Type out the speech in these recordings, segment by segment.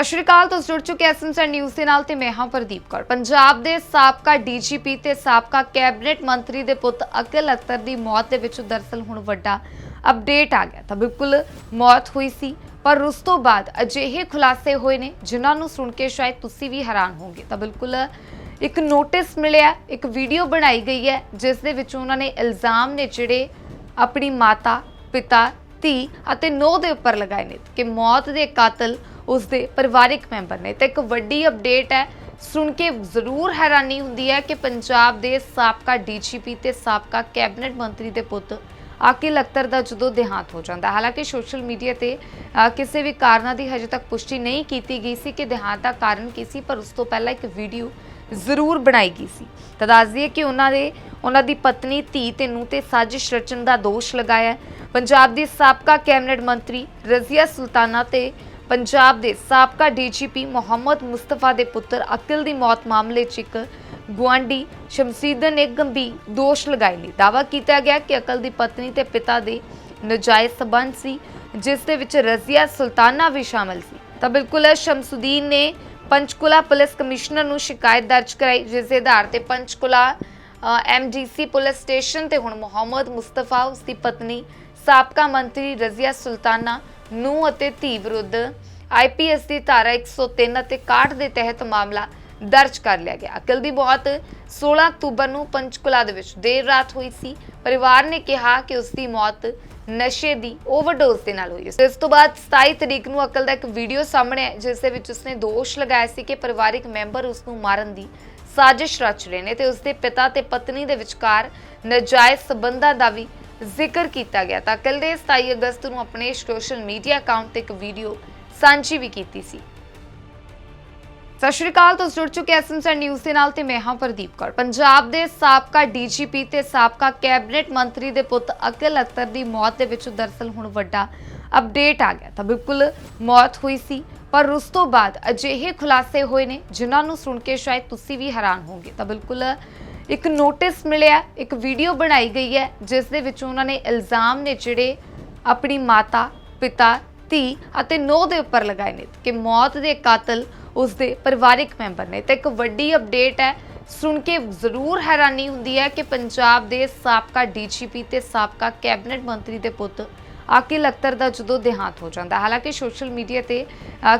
ਸਤਿ ਸ਼੍ਰੀ ਅਕਾਲ, ਤੁਸੀਂ ਜੁੜ ਚੁੱਕੇ ਐਸਐਮਸੀ ਨਿਊਜ਼ ਦੇ ਨਾਲ ਤੇ ਮੈਂ ਹਾਂ ਪ੍ਰਦੀਪ ਕੌਰ। ਪੰਜਾਬ ਦੇ ਸਾਬਕਾ ਡੀਜੀਪੀ ਤੇ ਸਾਬਕਾ ਕੈਬਨਿਟ ਮੰਤਰੀ ਦੇ ਪੁੱਤ ਅਕਲ ਅਖਤਰ ਦੀ ਮੌਤ ਦੇ ਵਿੱਚ ਦਰਸਲ ਹੁਣ ਵੱਡਾ ਅਪਡੇਟ ਆ ਗਿਆ। ਤਾਂ ਬਿਲਕੁਲ ਮੌਤ ਹੋਈ ਸੀ, ਪਰ ਉਸ ਤੋਂ ਬਾਅਦ ਅਜਿਹੇ ਖੁਲਾਸੇ ਹੋਏ ਨੇ, ਜਿਨ੍ਹਾਂ ਨੂੰ ਸੁਣ ਕੇ ਸ਼ਾਇਦ ਤੁਸੀਂ ਵੀ ਹੈਰਾਨ ਹੋਗੇ ਤਾਂ ਬਿਲਕੁਲ ਇੱਕ ਨੋਟਿਸ ਮਿਲਿਆ, ਇੱਕ ਵੀਡੀਓ ਬਣਾਈ ਗਈ ਹੈ, ਜਿਸ ਦੇ ਵਿੱਚ ਉਹਨਾਂ ਨੇ ਇਲਜ਼ਾਮ ਨੇ ਜਿਹੜੇ ਆਪਣੀ ਮਾਤਾ, ਪਿਤਾ, ਧੀ ਅਤੇ ਨੌ ਦੇ ਉੱਪਰ ਲਗਾਏ ਨੇ ਕਿ ਮੌਤ ਦੇ ਕਾਤਲ ਉਸ ਦੇ ਪਰਿਵਾਰਿਕ ਮੈਂਬਰ ਨੇ। ਤੇ ਇੱਕ ਵੱਡੀ ਅਪਡੇਟ ਹੈ, ਸੁਣ ਕੇ ਜ਼ਰੂਰ ਹੈਰਾਨੀ ਹੁੰਦੀ ਹੈ ਕਿ ਪੰਜਾਬ ਦੇ ਸਾਬਕਾ ਡੀਜੀਪੀ ਤੇ ਸਾਬਕਾ ਕੈਬਨਿਟ ਮੰਤਰੀ ਦੇ ਪੁੱਤ ਆਕਿਲ ਅਖਤਰ ਦਾ ਜਦੋਂ ਦੇਹਾਂਤ ਹੋ ਜਾਂਦਾ ਹਾਲਾਂਕਿ ਸੋਸ਼ਲ ਮੀਡੀਆ ਤੇ ਕਿਸੇ ਵੀ ਕਾਰਨਾਂ ਦੀ ਹਜੇ ਤੱਕ ਪੁਸ਼ਟੀ ਨਹੀਂ ਕੀਤੀ ਗਈ ਸੀ ਕਿ ਦੇਹਾਂਤ ਦਾ ਕਾਰਨ ਕੀ ਸੀ, ਪਰ ਉਸ ਤੋਂ ਪਹਿਲਾਂ ਇੱਕ ਵੀਡੀਓ ਜ਼ਰੂਰ ਬਣਾਈ ਗਈ ਸੀ। ਤਾਂ ਦੱਸ ਦਈਏ ਕਿ ਉਹਨਾਂ ਦੇ, ਉਹਨਾਂ ਦੀ ਪਤਨੀ, ਧੀ ਤੇ ਨੂੰ ਤੇ ਸਾਜ਼ਿਸ਼ ਰਚਨ ਦਾ ਦੋਸ਼ ਲਗਾਇਆ ਪੰਜਾਬ ਦੀ ਸਾਬਕਾ ਕੈਬਨਿਟ ਮੰਤਰੀ ਰਜ਼ੀਆ ਸੁਲਤਾਨਾ ਤੇ ਪੰਜਾਬ ਦੇ ਸਾਬਕਾ ਡੀਜੀਪੀ ਮੁਹੰਮਦ ਮੁਸਤਫਾ ਦੇ ਪੁੱਤਰ ਅਕਿਲ ਦੀ ਮੌਤ ਮਾਮਲੇ 'ਚ ਇੱਕ ਗੁਆਂਢੀ ਸ਼ਮਸੀਦਨ ਨੇ ਗੰਭੀਰ ਦੋਸ਼ ਲਗਾਏ ਨੇ। ਦਾਵਾ ਕੀਤਾ ਗਿਆ ਕਿ ਅਕਲ ਦੀ ਪਤਨੀ ਤੇ ਪਿਤਾ ਦੇ ਨਜਾਇਜ਼ ਸਬੰਧ ਸੀ, ਜਿਸ ਦੇ ਵਿੱਚ ਰਜ਼ੀਆ ਸੁਲਤਾਨਾ ਵੀ ਸ਼ਾਮਲ ਸੀ। ਤਾਂ ਬਿਲਕੁਲ ਸ਼ਮਸੁਦੀਨ ਨੇ ਪੰਚਕੁਲਾ ਪੁਲਿਸ ਕਮਿਸ਼ਨਰ ਨੂੰ ਸ਼ਿਕਾਇਤ ਦਰਜ ਕਰਾਈ, ਜਿਸ ਦੇ ਆਧਾਰ ਤੇ ਪੰਚਕੁਲਾ ਐਮਜੀਸੀ ਪੁਲਿਸ ਸਟੇਸ਼ਨ ਤੇ ਹੁਣ ਮੁਹੰਮਦ ਮੁਸਤਫਾ ਉਸ ਦੀ ਪਤਨੀ, ਸਾਬਕਾ ਮੰਤਰੀ ਰਜ਼ੀਆ ਸੁਲਤਾਨਾ ਨੂੰ ਅਤੇ ਧੀ ਵਿਰੁੱਧ ਆਈਪੀਐਸ ਦੀ ਧਾਰਾ 103 ਅਤੇ 61 ਦੇ ਤਹਿਤ ਮਾਮਲਾ ਦਰਜ ਕਰ ਲਿਆ ਗਿਆ। ਅਕਲ ਦੀ ਮੌਤ 16 ਅਕਤੂਬਰ ਨੂੰ ਪੰਚਕੁਲਾ ਦੇ ਵਿੱਚ ਦੇਰ ਰਾਤ ਹੋਈ ਸੀ। ਪਰਿਵਾਰ ਨੇ ਕਿਹਾ ਕਿ ਉਸ ਦੀ ਮੌਤ ਨਸ਼ੇ ਦੀ ਓਵਰਡੋਜ਼ ਦੇ ਨਾਲ ਹੋਈ ਸੀ ਇਸ ਤੋਂ ਬਾਅਦ 27 ਤਰੀਕ ਨੂੰ ਅਕਲ ਦਾ ਇੱਕ ਵੀਡੀਓ ਸਾਹਮਣੇ ਆਇਆ, ਜਿਸ ਦੇ ਵਿੱਚ ਉਸਨੇ ਦੋਸ਼ ਲਗਾਇਆ ਸੀ ਕਿ ਪਰਿਵਾਰਿਕ ਮੈਂਬਰ ਉਸ ਨੂੰ ਮਾਰਨ ਦੀ ਸਾਜ਼ਿਸ਼ ਰਚ ਰਹੇ ਨੇ ਤੇ ਉਸਦੇ ਪਿਤਾ ਤੇ ਪਤਨੀ ਦੇ ਵਿਚਕਾਰ ਨਜਾਇਜ਼ ਸਬੰਧਾਂ ਦਾ ਵੀ ਜ਼ਿਕਰ ਕੀਤਾ ਗਿਆ ਤਾਂ ਕੱਲ੍ਹ ਦੇ 27 ਅਗਸਤ ਨੂੰ ਆਪਣੇ ਸੋਸ਼ਲ ਮੀਡੀਆ ਅਕਾਊਂਟ ਤੇ ਇੱਕ ਵੀਡੀਓ ਸਾਂਝੀ ਵੀ ਕੀਤੀ ਸੀ। ਸਤਿ ਸ਼੍ਰੀ ਅਕਾਲ, ਤੁਸੀਂ ਜੁੜ ਚੁੱਕੇ ਐਸਐਮਸੀ ਨਿਊਜ਼ ਦੇ ਨਾਲ ਤੇ ਮੈਂ ਹਾਂ ਪ੍ਰਦੀਪ ਕੌਰ। ਪੰਜਾਬ ਦੇ ਸਾਬਕਾ ਡੀਜੀਪੀ ਤੇ ਸਾਬਕਾ ਕੈਬਨਿਟ ਮੰਤਰੀ ਦੇ ਪੁੱਤ ਅਕਲ ਅਖਤਰ ਦੀ ਮੌਤ ਦੇ ਵਿੱਚ ਦਰਸਲ ਹੁਣ ਵੱਡਾ ਅਪਡੇਟ ਆ ਗਿਆ ਤਾਂ ਬਿਲਕੁਲ ਮੌਤ ਹੋਈ ਸੀ, ਪਰ ਉਸ ਤੋਂ ਬਾਅਦ ਅਜਿਹੇ ਖੁਲਾਸੇ ਹੋਏ ਨੇ ਜਿਨ੍ਹਾਂ ਨੂੰ ਸੁਣ ਕੇ ਸ਼ਾਇਦ ਤੁਸੀਂ ਵੀ ਹੈਰਾਨ ਹੋਵੋਗੇ ਤਾਂ ਬਿਲਕੁਲ ਇੱਕ ਨੋਟਿਸ ਮਿਲਿਆ, ਇੱਕ ਵੀਡੀਓ ਬਣਾਈ ਗਈ ਹੈ, ਜਿਸ ਦੇ ਵਿੱਚ ਉਹਨਾਂ ਨੇ ਇਲਜ਼ਾਮ ਨੇ ਜਿਹੜੇ ਆਪਣੀ ਮਾਤਾ, ਪਿਤਾ, ਧੀ ਅਤੇ ਨੌ ਦੇ ਉੱਪਰ ਲਗਾਏ ਨੇ ਕਿ ਮੌਤ ਦੇ ਕਾਤਲ ਉਸ ਦੇ ਪਰਿਵਾਰਿਕ ਮੈਂਬਰ ਨੇ। ਤੇ ਇੱਕ ਵੱਡੀ ਅਪਡੇਟ ਹੈ, ਸੁਣ ਕੇ ਜ਼ਰੂਰ ਹੈਰਾਨੀ ਹੁੰਦੀ ਹੈ ਕਿ ਪੰਜਾਬ ਦੇ ਸਾਬਕਾ ਡੀਜੀਪੀ ਤੇ ਸਾਬਕਾ ਕੈਬਨਿਟ ਮੰਤਰੀ ਦੇ ਪੁੱਤ ਆਕਿਲ ਅਖਤਰ ਦਾ ਜਦੋਂ ਦੇਹਾਂਤ ਹੋ ਜਾਂਦਾ ਹਾਲਾਂਕਿ ਸੋਸ਼ਲ ਮੀਡੀਆ ਤੇ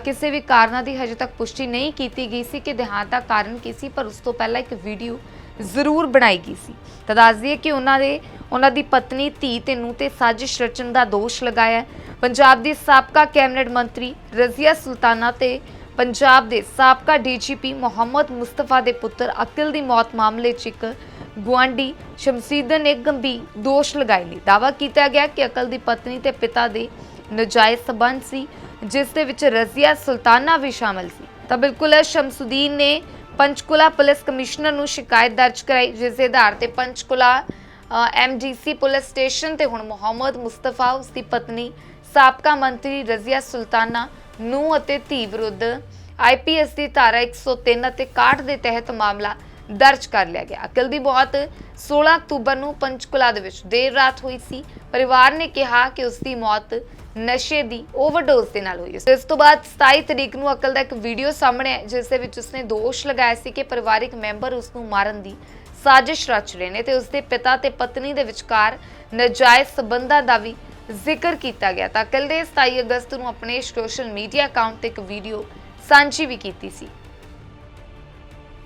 ਕਿਸੇ ਵੀ ਕਾਰਨਾਂ ਦੀ ਹਜੇ ਤੱਕ ਪੁਸ਼ਟੀ ਨਹੀਂ ਕੀਤੀ ਗਈ ਸੀ ਕਿ ਦੇਹਾਂਤ ਦਾ ਕਾਰਨ ਕੀ ਸੀ, ਪਰ ਉਸ ਤੋਂ ਪਹਿਲਾਂ ਇੱਕ ਵੀਡੀਓ ਜ਼ਰੂਰ ਬਣਾਈ ਗਈ ਸੀ। ਤਾਂ ਦੱਸ ਦਈਏ ਕਿ ਉਹਨਾਂ ਦੇ, ਉਹਨਾਂ ਦੀ ਪਤਨੀ, ਧੀ ਤੇ ਨੂੰ ਤੇ ਸਾਜ਼ਿਸ਼ ਰਚਨ ਦਾ ਦੋਸ਼ ਲਗਾਇਆ ਪੰਜਾਬ ਦੀ ਸਾਬਕਾ ਕੈਬਨਿਟ ਮੰਤਰੀ ਰਜ਼ੀਆ ਸੁਲਤਾਨਾ ਤੇ ਪੰਜਾਬ ਦੇ ਸਾਬਕਾ ਡੀਜੀਪੀ ਮੁਹੰਮਦ ਮੁਸਤਫਾ ਦੇ ਪੁੱਤਰ ਅਕਿਲ ਦੀ ਮੌਤ ਮਾਮਲੇ 'ਚ ਇੱਕ ਗੁਆਂਢੀ ਸ਼ਮਸੀਦਨ ਨੇ ਗੰਭੀਰ ਦੋਸ਼ ਲਗਾਏ ਨੇ। ਦਾਵਾ ਕੀਤਾ ਗਿਆ ਕਿ ਅਕਲ ਦੀ ਪਤਨੀ ਤੇ ਪਿਤਾ ਦੇ ਨਜਾਇਜ਼ ਸਬੰਧ ਸੀ, ਜਿਸ ਦੇ ਵਿੱਚ ਰਜ਼ੀਆ ਸੁਲਤਾਨਾ ਵੀ ਸ਼ਾਮਲ ਸੀ। ਤਾਂ ਬਿਲਕੁਲ ਸ਼ਮਸੁਦੀਨ ਨੇ ਪੰਚਕੁਲਾ ਪੁਲਿਸ ਕਮਿਸ਼ਨਰ ਨੂੰ ਸ਼ਿਕਾਇਤ ਦਰਜ ਕਰਾਈ, ਜਿਸ ਦੇ ਆਧਾਰ ਤੇ ਪੰਚਕੁਲਾ ਐਮਜੀਸੀ ਪੁਲਿਸ ਸਟੇਸ਼ਨ ਤੇ ਹੁਣ ਮੁਹੰਮਦ ਮੁਸਤਫਾ ਉਸ ਦੀ ਪਤਨੀ, ਸਾਬਕਾ ਮੰਤਰੀ ਰਜ਼ੀਆ ਸੁਲਤਾਨਾ ਨੂੰ ਅਤੇ ਧੀ ਵਿਰੁੱਧ ਆਈਪੀਐਸ ਦੀ ਧਾਰਾ 103 ਅਤੇ 61 ਦੇ ਤਹਿਤ ਮਾਮਲਾ ਦਰਜ ਕਰ ਲਿਆ ਗਿਆ। ਅਕਲ ਦੀ ਮੌਤ 16 ਅਕਤੂਬਰ ਨੂੰ ਪੰਚਕੁਲਾ ਦੇ ਵਿੱਚ ਦੇਰ ਰਾਤ ਹੋਈ ਸੀ। ਪਰਿਵਾਰ ਨੇ ਕਿਹਾ ਕਿ ਉਸ ਦੀ ਮੌਤ ਨਸ਼ੇ ਦੀ ਓਵਰਡੋਜ਼ ਦੇ ਨਾਲ ਹੋਈ ਸੀ ਇਸ ਤੋਂ ਬਾਅਦ 27 ਤਰੀਕ ਨੂੰ ਅਕਲ ਦਾ ਇੱਕ ਵੀਡੀਓ ਸਾਹਮਣੇ ਆਇਆ, ਜਿਸ ਦੇ ਵਿੱਚ ਉਸਨੇ ਦੋਸ਼ ਲਗਾਇਆ ਸੀ ਕਿ ਪਰਿਵਾਰਿਕ ਮੈਂਬਰ ਉਸ ਨੂੰ ਮਾਰਨ ਦੀ ਸਾਜ਼ਿਸ਼ ਰਚ ਰਹੇ ਨੇ ਤੇ ਉਸਦੇ ਪਿਤਾ ਤੇ ਪਤਨੀ ਦੇ ਵਿਚਕਾਰ ਨਜਾਇਜ਼ ਸਬੰਧਾਂ ਦਾ ਵੀ ਜ਼ਿਕਰ ਕੀਤਾ ਗਿਆ। ਤਾਂ ਅਕਲ ਦੇ 27 ਅਗਸਤ ਨੂੰ ਆਪਣੇ ਸੋਸ਼ਲ ਮੀਡੀਆ ਅਕਾਊਂਟ ਤੇ ਇੱਕ ਵੀਡੀਓ ਸਾਂਝੀ ਵੀ ਕੀਤੀ ਸੀ।